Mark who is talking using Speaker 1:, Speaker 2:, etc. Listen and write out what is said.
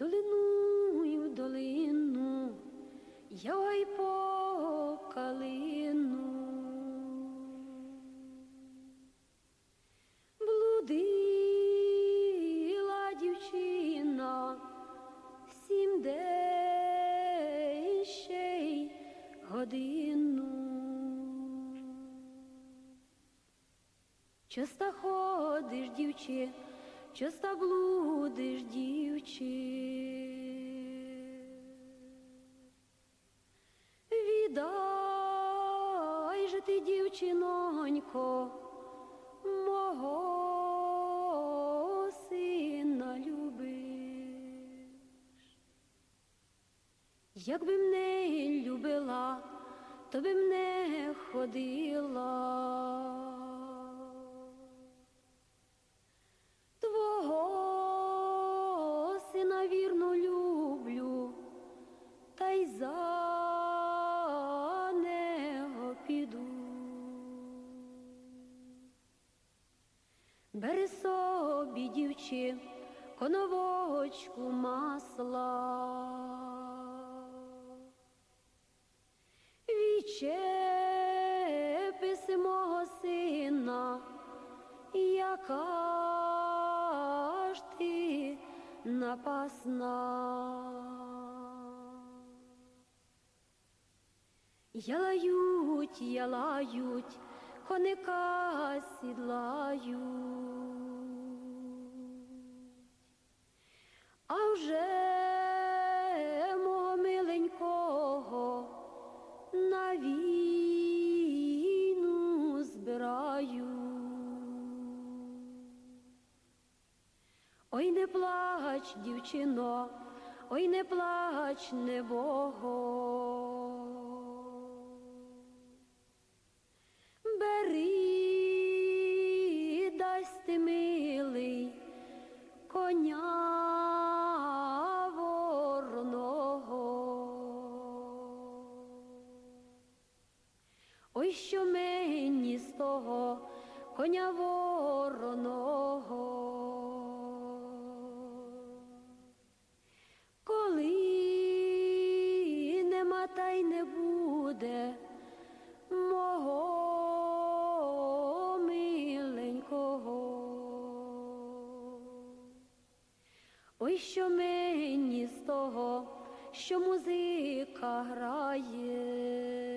Speaker 1: долину в долину, я й по калину. Блудила дівчина, сім день ще й годину. Часто ходиш, дівче, часто блудиш, дівче. Віддай же ти, дівчинонько, мого сина любиш. Якби мене любила, то би мене ходила. Бери собі, дівче, коновочку масла. Відчепи мого сина, яка ж ти напасна. Ялають, ялають, коника сідлають. А вже мого миленького на війну збираю. Ой, не плач, дівчино, ой, не плач, небого. Бери, дасть милий коня ворного. Ой, що мені з того коня вороного. Мені з того, що музика грає.